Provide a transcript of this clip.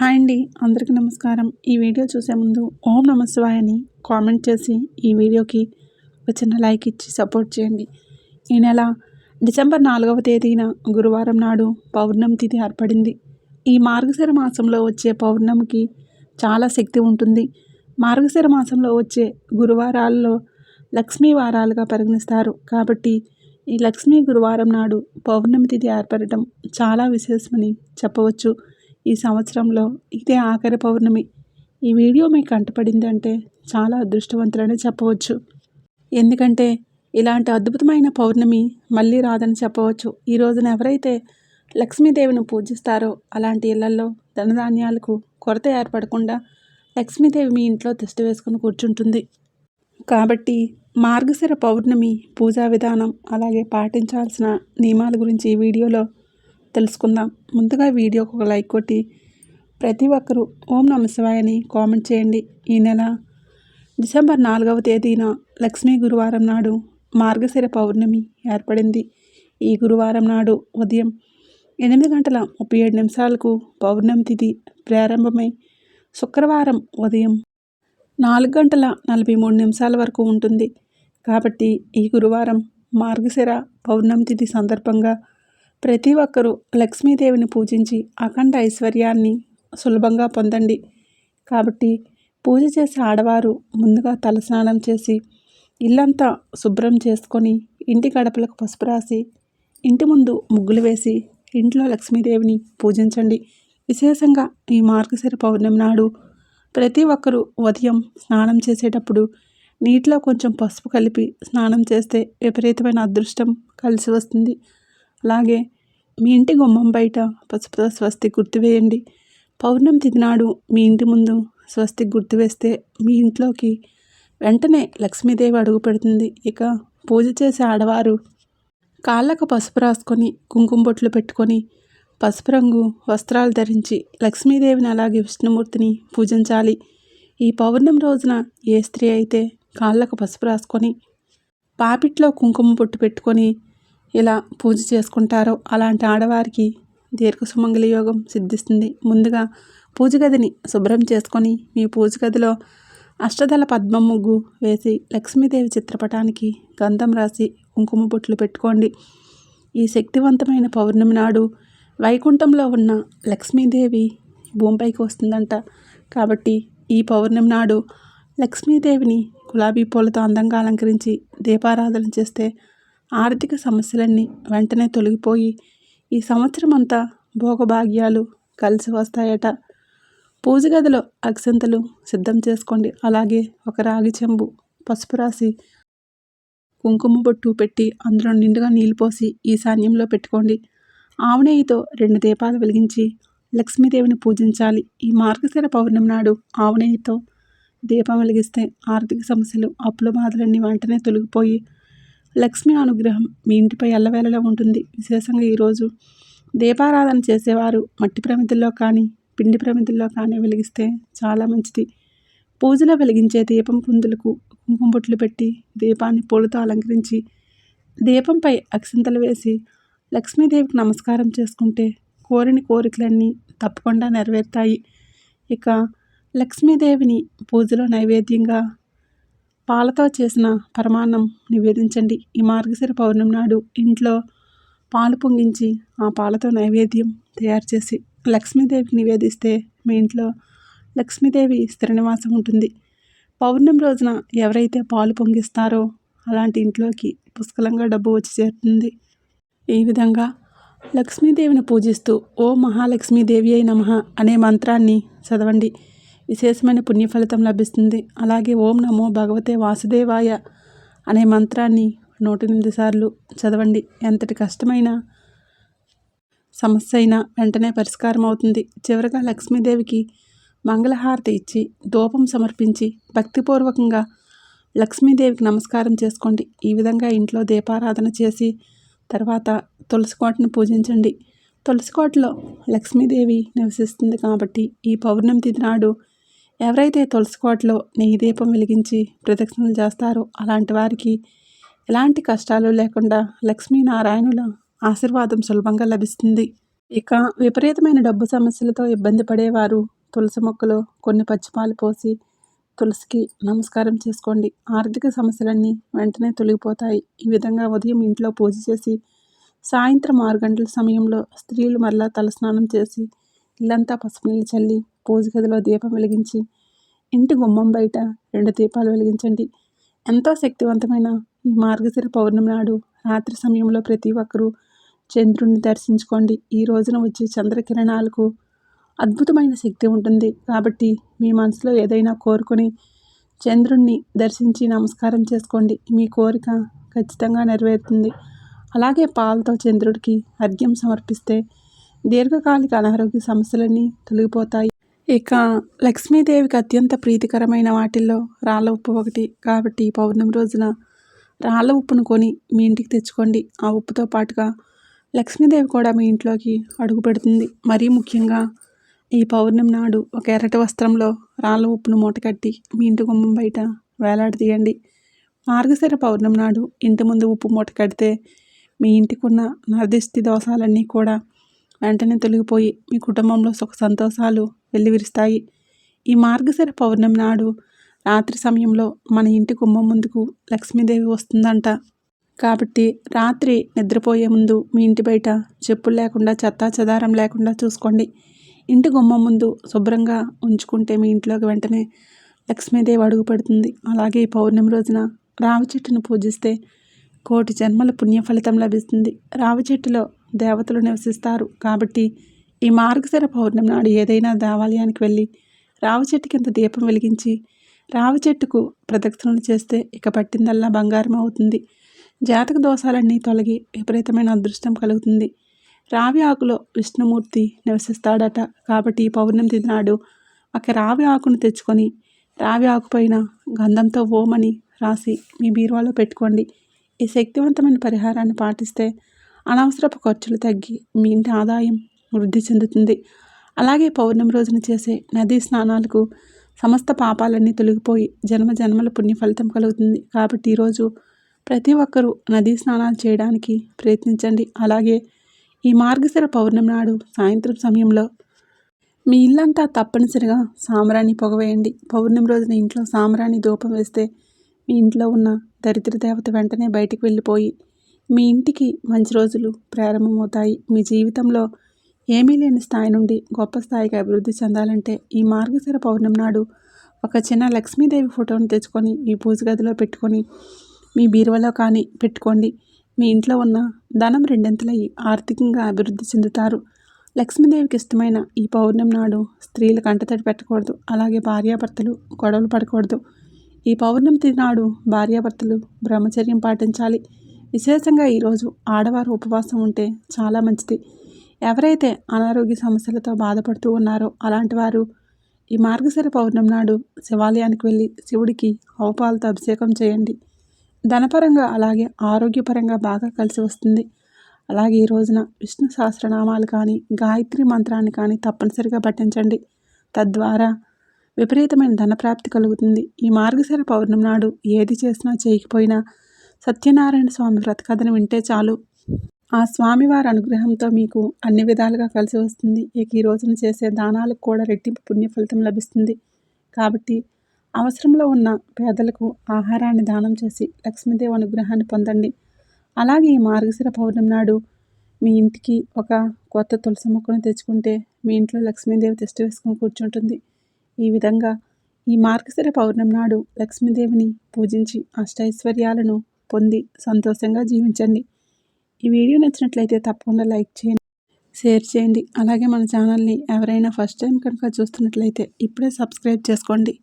Hi అండి అందరికీ నమస్కారం. ఈ వీడియో చూసే ముందు ఓం నమస్వాయ అని కామెంట్ చేసి ఈ వీడియోకి ఒక చిన్న లైక్ ఇచ్చి సపోర్ట్ చేయండి. ఈ నెల డిసెంబర్ నాలుగవ తేదీన గురువారం నాడు పౌర్ణమి తిథి ఏర్పడింది. ఈ మార్గశిర మాసంలో వచ్చే పౌర్ణమికి చాలా శక్తి ఉంటుంది. మార్గశిర మాసంలో వచ్చే గురువారాల్లో లక్ష్మీ వారాలుగా పరిగణిస్తారు. కాబట్టి ఈ లక్ష్మీ గురువారం నాడు పౌర్ణమి తిథి ఏర్పడటం చాలా విశేషమని చెప్పవచ్చు. ఈ సంవత్సరంలో ఇదే ఆఖరి పౌర్ణమి. ఈ వీడియో మీకు కంటపడిందంటే చాలా అదృష్టవంతులనే చెప్పవచ్చు. ఎందుకంటే ఇలాంటి అద్భుతమైన పౌర్ణమి మళ్ళీ రాదని చెప్పవచ్చు. ఈ రోజున ఎవరైతే లక్ష్మీదేవిని పూజిస్తారో అలాంటి ఇళ్ళలో ధనధాన్యాలకు కొరత ఏర్పడకుండా లక్ష్మీదేవి మీ ఇంట్లో తిష్ట వేసుకుని కూర్చుంటుంది. కాబట్టి మార్గశిర పౌర్ణమి పూజా విధానం అలాగే పాటించాల్సిన నియమాల గురించి ఈ వీడియోలో తెలుసుకుందాం. ముందుగా వీడియోకి ఒక లైక్ కొట్టి ప్రతి ఒక్కరూ ఓం నమశివాయ అని కామెంట్ చేయండి. ఈ నెల డిసెంబర్ నాలుగవ తేదీన లక్ష్మీ గురువారం నాడు మార్గశిర పౌర్ణమి ఏర్పడింది. ఈ గురువారం నాడు ఉదయం ఎనిమిది గంటల ముప్పై ఏడు నిమిషాలకు పౌర్ణమి తిథి ప్రారంభమై శుక్రవారం ఉదయం నాలుగు గంటల నలభై మూడు నిమిషాల వరకు ఉంటుంది. కాబట్టి ఈ గురువారం మార్గశిర పౌర్ణమి తిథి సందర్భంగా ప్రతి ఒక్కరూ లక్ష్మీదేవిని పూజించి అఖండ ఐశ్వర్యాన్ని సులభంగా పొందండి. కాబట్టి పూజ చేసే ఆడవారు ముందుగా తలస్నానం చేసి ఇల్లంతా శుభ్రం చేసుకొని ఇంటి గడపలకు పసుపు రాసి ఇంటి ముందు ముగ్గులు వేసి ఇంట్లో లక్ష్మీదేవిని పూజించండి. విశేషంగా ఈ మార్గశిర పౌర్ణమి నాడు ప్రతి ఒక్కరూ ఉదయం స్నానం చేసేటప్పుడు నీటిలో కొంచెం పసుపు కలిపి స్నానం చేస్తే విపరీతమైన అదృష్టం కలిసి వస్తుంది. అలాగే మీ ఇంటి గుమ్మం బయట పసుపుతో స్వస్తి గుర్తు వేయండి. పౌర్ణమి తిథి నాడు మీ ఇంటి ముందు స్వస్తి గుర్తు వేస్తే మీ ఇంట్లోకి వెంటనే లక్ష్మీదేవి అడుగు పెడుతుంది. ఇక పూజ చేసే ఆడవారు కాళ్ళకు పసుపు రాసుకొని కుంకుమ బొట్లు పెట్టుకొని పసుపు రంగు వస్త్రాలు ధరించి లక్ష్మీదేవిని అలాగే విష్ణుమూర్తిని పూజించాలి. ఈ పౌర్ణమి రోజున ఏ స్త్రీ అయితే కాళ్ళకు పసుపు రాసుకొని పాపిట్లో కుంకుమ బొట్టు పెట్టుకొని ఇలా పూజ చేసుకుంటారో అలాంటి ఆడవారికి దీర్ఘ సుమంగళ యోగం సిద్ధిస్తుంది. ముందుగా పూజ గదిని శుభ్రం చేసుకొని మీ పూజ గదిలో అష్టదళ పద్మం ముగ్గు వేసి లక్ష్మీదేవి చిత్రపటానికి గంధం రాసి కుంకుమ బొట్లు పెట్టుకోండి. ఈ శక్తివంతమైన పౌర్ణమి నాడు వైకుంఠంలో ఉన్న లక్ష్మీదేవి భూమిపైకి వస్తుందంట. కాబట్టి ఈ పౌర్ణమి నాడు లక్ష్మీదేవిని గులాబీ పూలతో అందంగా అలంకరించి దీపారాధన చేస్తే ఆర్థిక సమస్యలన్నీ వెంటనే తొలగిపోయి ఈ సంవత్సరం అంతా భోగభాగ్యాలు కలిసి వస్తాయట. పూజ గదిలో అక్షంతలు సిద్ధం చేసుకోండి. అలాగే ఒక రాగి చెంబు పసుపు రాసి కుంకుమ బొట్టు పెట్టి అందులో నిండుగా నీళ్ళు పోసి ఈశాన్యంలో పెట్టుకోండి. ఆవునేయితో రెండు దీపాలు వెలిగించి లక్ష్మీదేవిని పూజించాలి. ఈ మార్గశిర పౌర్ణమి నాడు ఆవునేయితో దీపం వెలిగిస్తే ఆర్థిక సమస్యలు అప్పుల బాధలన్నీ వెంటనే తొలగిపోయి లక్ష్మీ అనుగ్రహం మీ ఇంటిపై ఎల్లవేళలా ఉంటుంది. విశేషంగా ఈరోజు దీపారాధన చేసేవారు మట్టి ప్రమితుల్లో కానీ పిండి ప్రమితుల్లో కానీ వెలిగిస్తే చాలా మంచిది. పూజలో వెలిగించే దీపం పుందులకు కుంకుమ బొట్లు పెట్టి దీపాన్ని పూలతో అలంకరించి దీపంపై అక్షింతలు వేసి లక్ష్మీదేవికి నమస్కారం చేసుకుంటే కోరిని కోరికలన్నీ తప్పకుండా నెరవేరుతాయి. ఇక లక్ష్మీదేవిని పూజలో నైవేద్యంగా పాలతో చేసిన పరమాన్నం నివేదించండి. ఈ మార్గశిర పౌర్ణమి నాడు ఇంట్లో పాలు పొంగించి ఆ పాలతో నైవేద్యం తయారు చేసి లక్ష్మీదేవికి నివేదిస్తే మీ ఇంట్లో లక్ష్మీదేవి స్థిరనివాసం ఉంటుంది. పౌర్ణమి రోజున ఎవరైతే పాలు పొంగిస్తారో అలాంటి ఇంట్లోకి పుష్కలంగా డబ్బు వచ్చి చేరుతుంది. ఈ విధంగా లక్ష్మీదేవిని పూజిస్తూ ఓ మహాలక్ష్మీదేవి అయి నమ అనే మంత్రాన్ని చదవండి. విశేషమైన పుణ్య ఫలితం లభిస్తుంది. అలాగే ఓం నమో భగవతే వాసుదేవాయ అనే మంత్రాన్ని నూట ఎనిమిది సార్లు చదవండి. ఎంతటి కష్టమైన సమస్య అయినా వెంటనే పరిష్కారం అవుతుంది. చివరగా లక్ష్మీదేవికి మంగళహారతి ఇచ్చి ధూపం సమర్పించి భక్తిపూర్వకంగా లక్ష్మీదేవికి నమస్కారం చేసుకోండి. ఈ విధంగా ఇంట్లో దీపారాధన చేసి తర్వాత తులసి కోటను పూజించండి. తులసి కోటలో లక్ష్మీదేవి నివసిస్తుంది కాబట్టి ఈ పౌర్ణమి తిథి నాడు ఎవరైతే తులసికోటలో నెయ్యి దీపం వెలిగించి ప్రదక్షిణలు చేస్తారో అలాంటి వారికి ఎలాంటి కష్టాలు లేకుండా లక్ష్మీనారాయణుల ఆశీర్వాదం సులభంగా లభిస్తుంది. ఇక విపరీతమైన డబ్బు సమస్యలతో ఇబ్బంది పడేవారు తులసి మొక్కలో కొన్ని పచ్చిపాలు పోసి తులసికి నమస్కారం చేసుకోండి. ఆర్థిక సమస్యలన్నీ వెంటనే తొలగిపోతాయి. ఈ విధంగా ఉదయం ఇంట్లో పూజ చేసి సాయంత్రం ఆరు గంటల సమయంలో స్త్రీలు మరలా తలస్నానం చేసి ఇల్లంతా పసుపు నీళ్ళు చల్లి పూజ గదిలో దీపం వెలిగించి ఇంటి గుమ్మం బయట రెండు దీపాలు వెలిగించండి. ఎంతో శక్తివంతమైన ఈ మార్గశిర పౌర్ణమి నాడు రాత్రి సమయంలో ప్రతి ఒక్కరూ చంద్రుడిని దర్శించుకోండి. ఈ రోజున వచ్చే చంద్రకిరణాలకు అద్భుతమైన శక్తి ఉంటుంది. కాబట్టి మీ మనసులో ఏదైనా కోరుకొని చంద్రుణ్ణి దర్శించి నమస్కారం చేసుకోండి. మీ కోరిక ఖచ్చితంగా నెరవేరుతుంది. అలాగే పాలతో చంద్రుడికి అర్ఘ్యం సమర్పిస్తే దీర్ఘకాలిక అనారోగ్య సమస్యలన్నీ తొలగిపోతాయి. ఇక లక్ష్మీదేవికి అత్యంత ప్రీతికరమైన వాటిల్లో రాళ్ళ ఉప్పు ఒకటి. కాబట్టి పౌర్ణమి రోజున రాళ్ళ ఉప్పును కొని మీ ఇంటికి తెచ్చుకోండి. ఆ ఉప్పుతో పాటుగా లక్ష్మీదేవి కూడా మీ ఇంట్లోకి అడుగు పెడుతుంది. మరీ ముఖ్యంగా ఈ పౌర్ణమి నాడు ఒక ఎర్రటి వస్త్రంలో రాళ్ళ ఉప్పును మూటకట్టి మీ ఇంటి గుమ్మం బయట వేలాడదీయండి. మార్గశిర పౌర్ణమి నాడు ఇంటి ముందు ఉప్పు మూట కడితే మీ ఇంటికి ఉన్న నరదిష్టి దోషాలన్నీ కూడా వెంటనే తొలగిపోయి మీ కుటుంబంలో సుఖ సంతోషాలు వెల్లివిరుస్తాయి. ఈ మార్గశిర పౌర్ణమి నాడు రాత్రి సమయంలో మన ఇంటి కుమ్మం ముందుకు లక్ష్మీదేవి వస్తుందంట. కాబట్టి రాత్రి నిద్రపోయే ముందు మీ ఇంటి బయట చెప్పులు లేకుండా చెత్త చెదారం లేకుండా చూసుకోండి. ఇంటి గుమ్మం ముందు శుభ్రంగా ఉంచుకుంటే మీ ఇంట్లోకి వెంటనే లక్ష్మీదేవి అడుగు పెడుతుంది. అలాగే ఈ పౌర్ణమి రోజున రావి చెట్టును పూజిస్తే కోటి జన్మల పుణ్య ఫలితం లభిస్తుంది. రావి చెట్టులో దేవతలు నివసిస్తారు. కాబట్టి ఈ మార్గశిర పౌర్ణమి నాడు ఏదైనా దేవాలయానికి వెళ్ళి రావి చెట్టు కింద దీపం వెలిగించి రావి చెట్టుకు ప్రదక్షిణలు చేస్తే ఇక పట్టిందల్లా బంగారం అవుతుంది. జాతక దోషాలన్నీ తొలగి విపరీతమైన అదృష్టం కలుగుతుంది. రావి ఆకులో విష్ణుమూర్తి నివసిస్తాడట. కాబట్టి ఈ పౌర్ణమి నాడు ఒక రావి ఆకును తెచ్చుకొని రావి ఆకుపైన గంధంతో ఓమని రాసి మీ బీరువాలో పెట్టుకోండి. ఈ శక్తివంతమైన పరిహారాన్ని పాటిస్తే అనవసరపు ఖర్చులు తగ్గి మీ ఇంటి ఆదాయం వృద్ధి చెందుతుంది. అలాగే పౌర్ణమి రోజున చేసే నదీ స్నానాలకు సమస్త పాపాలన్నీ తొలగిపోయి జన్మ జన్మల పుణ్య ఫలితం కలుగుతుంది. కాబట్టి ఈరోజు ప్రతి ఒక్కరూ నదీ స్నానాలు చేయడానికి ప్రయత్నించండి. అలాగే ఈ మార్గశిర పౌర్ణమి నాడు సాయంత్రం సమయంలో మీ ఇల్లంతా తప్పనిసరిగా సాంబ్రాణి పొగవేయండి పౌర్ణమి రోజున ఇంట్లో సాంబ్రాణి ధూపం వేస్తే మీ ఇంట్లో ఉన్న దరిద్ర దేవత వెంటనే బయటికి వెళ్ళిపోయి మీ ఇంటికి మంచి రోజులు ప్రారంభమవుతాయి. మీ జీవితంలో ఏమీ లేని స్థాయి నుండి గొప్ప స్థాయికి అభివృద్ధి చెందాలంటే ఈ మార్గశిర పౌర్ణమి నాడు ఒక చిన్న లక్ష్మీదేవి ఫోటోను తెచ్చుకొని మీ పూజ గదిలో పెట్టుకొని మీ బీరువలో కానీ పెట్టుకోండి. మీ ఇంట్లో ఉన్న ధనం రెండింతలయ్యి ఆర్థికంగా అభివృద్ధి చెందుతారు. లక్ష్మీదేవికి ఇష్టమైన ఈ పౌర్ణమి నాడు స్త్రీలు కంటతడి పెట్టకూడదు. అలాగే భార్యాభర్తలు గొడవలు పడకూడదు. ఈ పౌర్ణమి నాడు భార్యాభర్తలు బ్రహ్మచర్యం పాటించాలి. విశేషంగా ఈరోజు ఆడవారు ఉపవాసం ఉంటే చాలా మంచిది. ఎవరైతే అనారోగ్య సమస్యలతో బాధపడుతూ ఉన్నారో అలాంటి వారు ఈ మార్గశిర పౌర్ణమి నాడు శివాలయానికి వెళ్ళి శివుడికి అవపాలతో అభిషేకం చేయండి. ధనపరంగా అలాగే ఆరోగ్యపరంగా బాగా కలిసి వస్తుంది. అలాగే ఈ రోజున విష్ణు సహస్రనామాలు కానీ గాయత్రి మంత్రాన్ని కానీ తప్పనిసరిగా పఠించండి. తద్వారా విపరీతమైన ధనప్రాప్తి కలుగుతుంది. ఈ మార్గశిర పౌర్ణమి నాడు ఏది చేసినా చేయకపోయినా సత్యనారాయణ స్వామి వ్రతకథను వింటే చాలు. ఆ స్వామివారి అనుగ్రహంతో మీకు అన్ని విధాలుగా కలిసి వస్తుంది. ఇక ఈ రోజున చేసే దానాలకు కూడా రెట్టింపు పుణ్య ఫలితం లభిస్తుంది. కాబట్టి అవసరంలో ఉన్న పేదలకు ఆహారాన్ని దానం చేసి లక్ష్మీదేవి అనుగ్రహాన్ని పొందండి. అలాగే ఈ మార్గశిర పౌర్ణమి నాడు మీ ఇంటికి ఒక కొత్త తులసి మొక్కను తెచ్చుకుంటే మీ ఇంట్లో లక్ష్మీదేవి తిష్ట వేసుకొని కూర్చుంటుంది. ఈ విధంగా ఈ మార్గశిర పౌర్ణమి నాడు లక్ష్మీదేవిని పూజించి అష్టైశ్వర్యాలను పొంది సంతోషంగా జీవించండి. ఈ వీడియో నచ్చినట్లయితే తప్పకుండా లైక్ చేయండి షేర్ చేయండి. అలాగే మన ఛానల్ని ఎవరైనా ఫస్ట్ టైం కనుక చూస్తున్నట్లయితే ఇప్పుడే సబ్స్క్రైబ్ చేసుకోండి.